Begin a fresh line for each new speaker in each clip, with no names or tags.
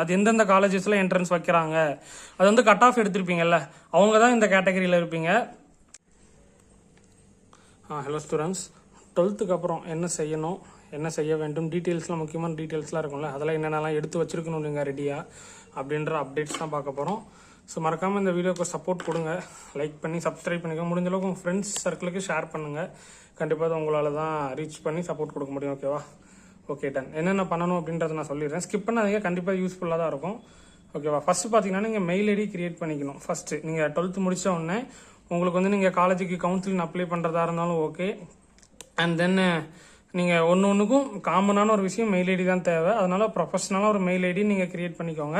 அது எந்தெந்த காலேஜஸ்ல என்ட்ரன்ஸ் வைக்கிறாங்க? அது வந்து கட் ஆஃப் எடுத்திருப்பீங்கல்ல. அவங்க தான் இந்த கேட்டகரியில் இருப்பீங்க. ஆ ஹலோ ஸ்டூடெண்ட்ஸ் டுவெல்த்துக்கு அப்புறம் என்ன செய்யணும்? என்ன செய்ய வேண்டும்? டீட்டெயில்ஸ்லாம் முக்கியமான டீட்டெயில்ஸ்லாம் இருக்கும்ல. அதெல்லாம் என்னென்னலாம் எடுத்து வச்சிருக்கணும் நீங்கள் ரெடியாக அப்படின்ற அப்டேட்ஸ் தான் பார்க்க போகிறோம் ஸோ மறக்காமல் இந்த வீடியோக்கு சப்போர்ட் கொடுங்க. லைக் பண்ணி சப்ஸ்கிரைப் பண்ணிக்கோங்க. முடிஞ்ச அளவுக்கு உங்கள் ஃப்ரெண்ட்ஸ் சர்க்கிளுக்கு ஷேர் பண்ணுங்கள் கண்டிப்பாக அது உங்களால் தான் ரீச் பண்ணி சப்போர்ட் கொடுக்க முடியும் ஓகேவா ஓகே டன் என்னென்ன பண்ணணும் அப்படின்றத நான் சொல்லிடுறேன். ஸ்கிப் பண்ணாதீங்க கண்டிப்பாக யூஸ்ஃபுல்லாக தான் இருக்கும். ஓகேவா ஃபர்ஸ்ட் பார்த்தீங்கன்னா நீங்கள் மெயில் ஐடி கிரியேட் பண்ணிக்கணும். ஃபர்ஸ்ட் நீங்கள் டுவெல்த் முடிச்ச உடனே உங்களுக்கு வந்து நீங்கள் காலேஜுக்கு கவுன்சிலிங் அப்ளை பண்ணுறதா இருந்தாலும் ஓகே அண்ட் தென் நீங்கள் ஒன்று ஒன்றுக்கும் காமனான ஒரு விஷயம் மெயில் ஐடி தான் தேவை. அதனால் ப்ரொஃபஷனலாக ஒரு மெயில் ஐடி நீங்கள் கிரியேட் பண்ணிக்கோங்க.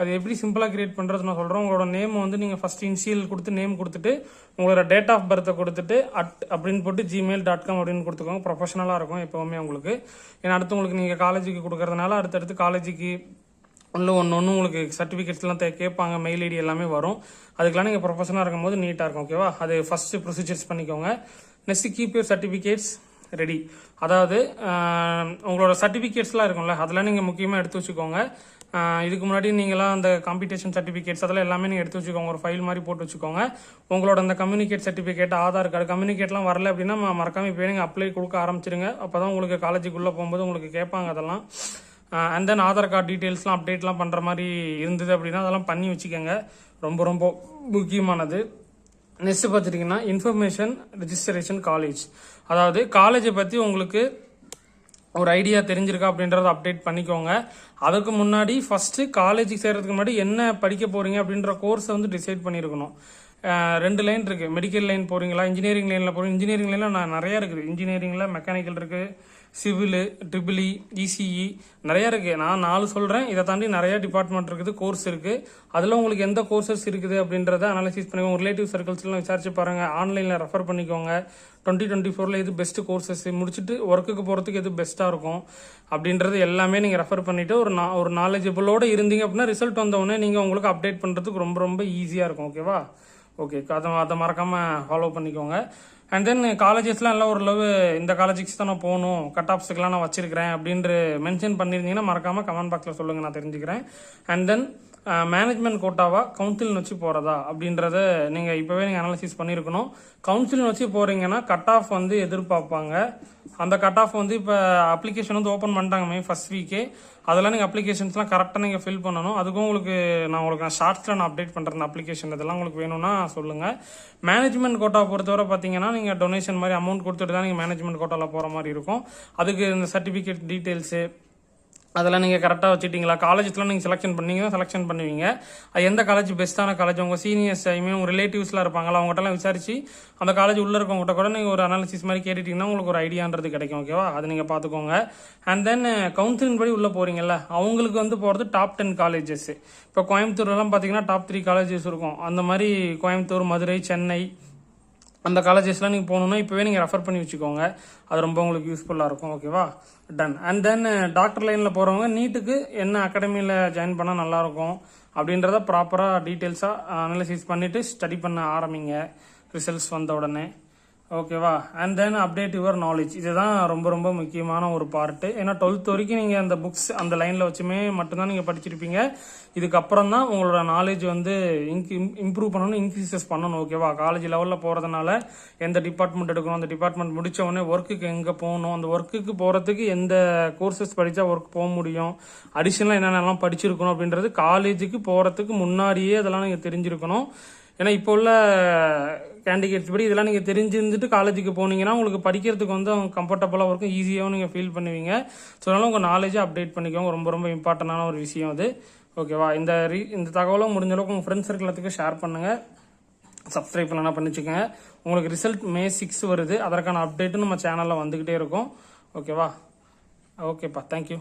அது எப்படி சிம்பிளாக கிரியேட் பண்ணுறது நான் சொல்கிறேன் உங்களோட நேம் வந்து நீங்கள் ஃபர்ஸ்ட் இன்சியல் கொடுத்து நேம் கொடுத்துட்டு உங்களோட டேட் ஆஃப் பர்த்தை கொடுத்துட்டு அட் அப்படின்னு போட்டு ஜிமெயில் டாட் காம் அப்படின்னு கொடுத்துக்கோங்க. ப்ரொஃபஷனலாக இருக்கும் எப்போவுமே உங்களுக்கு. ஏன்னா அடுத்து உங்களுக்கு நீங்கள் காலேஜுக்கு கொடுக்கறதுனால அடுத்தடுத்து காலேஜுக்கு உள்ள ஒன்று ஒன்று உங்களுக்கு சர்டிஃபிகேட்ஸ்லாம் தே கேட்பாங்க. மெயில் ஐடி எல்லாமே வரும். அதுக்கெல்லாம் நீங்கள் ப்ரொஃபஷனாக இருக்கும்போது நீட்டாக இருக்கும். ஓகேவா அது ஃபஸ்ட்டு ப்ரொசீஜர்ஸ் பண்ணிக்கோங்க. Next keep your certificates ready. அதாவது உங்களோட சர்டிஃபிகேட்ஸ்லாம் இருக்கும்ல அதெல்லாம் நீங்கள் முக்கியமாக எடுத்து வச்சுக்கோங்க. இதுக்கு முன்னாடி நீங்களாம் அந்த காம்படிஷன் சர்டிஃபிகேட்ஸ் அதெல்லாம் எல்லாமே நீங்கள் எடுத்து வச்சுக்கோங்க. ஒரு ஃபைல் மாதிரி போட்டு வச்சுக்கோங்க. உங்களோட அந்த கம்யூனிகேட் சர்டிஃபிகேட் ஆதார் கார்டு கம்யூனிகேட்லாம் வரல அப்படின்னா மறக்காமல் மறக்காம இப்போ நீங்கள் அப்ளை கொடுக்க ஆரம்பிச்சிருங்க. அப்போ தான் உங்களுக்கு காலேஜுக்குள்ளே போகும்போது உங்களுக்கு கேட்பாங்க அதெல்லாம். அண்ட் தென் ஆதார் கார்டு டீட்டெயில்ஸ்லாம் அப்டேட்லாம் பண்ணுற மாதிரி இருந்தது அப்படின்னா அதெல்லாம் பண்ணி வச்சுக்கோங்க. ரொம்ப ரொம்ப முக்கியமானது. நெக்ஸ்ட் பார்த்துட்டிங்கன்னா இன்ஃபர்மேஷன் ரிஜிஸ்ட்ரேஷன் காலேஜ் அதாவது காலேஜை பற்றி உங்களுக்கு ஒரு ஐடியா தெரிஞ்சிருக்கா அப்படின்றத அப்டேட் பண்ணிக்கோங்க. அதுக்கு முன்னாடி ஃபஸ்ட்டு காலேஜுக்கு சேர்கிறதுக்கு முன்னாடி என்ன படிக்க போகிறீங்க அப்படின்ற கோர்ஸை வந்து டிசைட் பண்ணியிருக்கணும் ரெண்டு லைன் இருக்குது மெடிக்கல் லைன் போகிறீங்களா இன்ஜினியரிங் லைனில் போகிறீங்க இன்ஜினியரிங் லைனில் நான் நிறையா இருக்குது. இன்ஜினியரிங்கில் மெக்கானிக்கல் இருக்குது civil triple E ECE e, நிறையா இருக்குது நான் நாலு சொல்கிறேன் இதை தாண்டி நிறையா டிபார்ட்மெண்ட் இருக்குது கோர்ஸ் இருக்குது அதில் உங்களுக்கு எந்த கோர்சஸ் இருக்குது அப்படின்றத அனாலிசிஸ் பண்ணி ரிலேட்டிவ் சர்க்கிள்ஸ்லாம் விசாரிச்சு பாருங்க. ஆன்லைனில் ரெஃபர் பண்ணிக்கோங்க. டுவெண்ட்டி டுவெண்ட்டி ஃபோரில் எது பெஸ்ட் கோர்சஸ் முடிச்சுட்டு ஒர்க்குக்கு போகிறதுக்கு எது பெஸ்ட்டாக இருக்கும்? அப்படின்றது எல்லாமே நீங்கள் ரெஃபர் பண்ணிவிட்டு ஒரு நா ஒரு நாலேஜபிளோடு இருந்தீங்க அப்படின்னா ரிசல்ட் வந்தவுடனே நீங்கள் உங்களுக்கு அப்டேட் பண்ணுறதுக்கு ரொம்ப ரொம்ப ஈஸியாக இருக்கும். ஓகேவா ஓகே அதை அதை மறக்காமல் ஃபாலோ பண்ணிக்கோங்க. அண்ட் தென் காலேஜஸ்லாம் எல்லாம் ஓரளவு இந்த காலேஜுக்கு தான் நான் போகணும் கட் ஆஃப்ஸுக்கெலாம் நான் வச்சிருக்கிறேன் அப்படின்ற மென்ஷன் பண்ணியிருந்தீங்கன்னா மறக்காமல் கமெண்ட் பாக்ஸில் சொல்லுங்கள் நான் தெரிஞ்சுக்கிறேன். அண்ட் தென் மேனேஜ்மெண்ட் கோட்டாவா கவுன்சில் வச்சு போகிறதா அப்படின்றத நீங்கள் இப்போவே நீங்கள் அனாலிசிஸ் பண்ணியிருக்கணும் கவுன்சிலின் வச்சு போகிறீங்கன்னா கட் ஆஃப் வந்து எதிர்பார்ப்பாங்க. அந்த கட் ஆஃப் வந்து இப்போ அப்ளிகேஷன் வந்து ஓப்பன் பண்ணிட்டாங்க மே ஃபஸ்ட் வீக்கே அதெல்லாம் நீங்கள் அப்ளிகேஷன்ஸ்லாம் கரெக்டாக நீங்கள் ஃபில் பண்ணணும். அதுக்கும் உங்களுக்கு நான் உங்களுக்கு நான் ஷார்ட்ஸில் நான் அப்டேட் பண்ணுறேன் அப்ளிகேஷன் இதெல்லாம் உங்களுக்கு வேணும்னா சொல்லுங்கள் மேனேஜ்மெண்ட் கோட்டா பொறுத்தவரை பார்த்தீங்கன்னா நீங்கள் டொனேஷன் மாதிரி அமௌண்ட் கொடுத்துட்டு தான் நீங்கள் மேனேஜ்மெண்ட் கோட்டாவில் போகிற மாதிரி இருக்கும். அதுக்கு இந்த சர்டிஃபிகேட் டீட்டெயில்ஸு அதெல்லாம் நீங்கள் கரெக்டாக வச்சுட்டீங்களா காலேஜஸ்லாம் நீங்கள் செலெக்ஷன் பண்ணீங்க செலெக்ஷன் பண்ணுவீங்க. அது எந்த காலேஜ் பெஸ்ட்டான காலேஜ் உங்கள் சீனியர்ஸ் ஐ மீன் உங்கள் ரிலேட்டிவ்ஸ்லாம் இருப்பாங்களா அவங்ககிட்டலாம் விசாரிச்சு அந்த காலேஜ் உள்ளே இருக்கவங்ககிட்ட கூட நீங்கள் ஒரு அனாலிசிஸ் மாதிரி கேட்டுட்டிங்கன்னா உங்களுக்கு ஒரு ஐடியான்றது கிடைக்கும் ஓகேவா அதை நீங்கள் பார்த்துக்கோங்க. அண்ட் தென் கவுன்சிலிங் படி உள்ளே போகிறீங்கல்ல அவங்களுக்கு வந்து போகிறது டாப் டென் காலேஜஸ் இப்போ கோயம்புத்தூர்லாம் பார்த்தீங்கன்னா டாப் த்ரீ காலேஜஸ் இருக்கும். அந்த மாதிரி கோயம்புத்தூர் மதுரை சென்னை அந்த காலேஜஸ்லாம் நீங்கள் போகணுன்னா இப்போவே நீங்கள் ரெஃபர் பண்ணி வச்சுக்கோங்க. அது ரொம்ப உங்களுக்கு யூஸ்ஃபுல்லாக இருக்கும் ஓகேவா டன் அண்ட் தென் டாக்டர் லைனில் போகிறவங்க நீட்டுக்கு என்ன அகாடமியில் ஜாயின் பண்ணால் நல்லாயிருக்கும் அப்படின்றத ப்ராப்பராக டீட்டெயில்ஸாக அனலைசிஸ் பண்ணிவிட்டு ஸ்டடி பண்ண ஆரம்பிங்க. ரிசல்ட்ஸ் வந்த உடனே. ஓகேவா? And then update your knowledge இதுதான் ரொம்ப ரொம்ப முக்கியமான ஒரு பார்ட்டு ஏன்னா டுவெல்த் வரைக்கும் நீங்கள் அந்த புக்ஸ் அந்த லைனில் வச்சுமே மட்டும்தான் நீங்கள் படிச்சிருப்பீங்க. இதுக்கப்புறம் தான் உங்களோட நாலேஜ் வந்து இன்க் இம்ப்ரூவ் பண்ணணும் இன்க்ரீசஸ் பண்ணணும் ஓகேவா? காலேஜ் லெவலில் போகிறதுனால எந்த டிபார்ட்மெண்ட் எடுக்கணும் அந்த டிபார்ட்மெண்ட் முடித்தவொடனே உடனே ஒர்க்குக்கு எங்கே போகணும் அந்த ஒர்க்குக்கு போகிறதுக்கு எந்த கோர்சஸ் படித்தா ஒர்க் போக முடியும் அடிஷனலாக என்னென்னலாம் படிச்சிருக்கணும் அப்படின்றது காலேஜுக்கு போகிறதுக்கு முன்னாடியே அதெல்லாம் நீங்கள் தெரிஞ்சிருக்கணும். ஏன்னா இப்போ உள்ள கேண்டிடேட்ஸ் படி இதெல்லாம் நீங்கள் தெரிஞ்சிருந்துட்டு காலேஜுக்கு போனீங்கன்னா உங்களுக்கு படிக்கிறதுக்கு வந்து கம்ஃபர்டபுளாக இருக்கும் ஈஸியாகவும் நீங்கள் ஃபீல் பண்ணுவீங்க. ஸோ அதனால உங்கள் நாலேஜை அப்டேட் பண்ணிக்கோங்க. ரொம்ப ரொம்ப இம்பார்ட்டண்டான ஒரு விஷயம் அது. ஓகேவா இந்த ரீ இந்த தகவலும் முடிஞ்ச அளவுக்கு உங்கள் ஃப்ரெண்ட்ஸ் சர்க்கிளத்துக்கு ஷேர் பண்ணுங்கள் சப்ஸ்கிரைப் பண்ணலாம் பண்ணிச்சுக்கோங்க. உங்களுக்கு ரிசல்ட் மே சிக்ஸ் வருது. அதற்கான அப்டேட்டும் நம்ம சேனலில் வந்துக்கிட்டே இருக்கும். ஓகேவா ஓகேப்பா தேங்க்யூ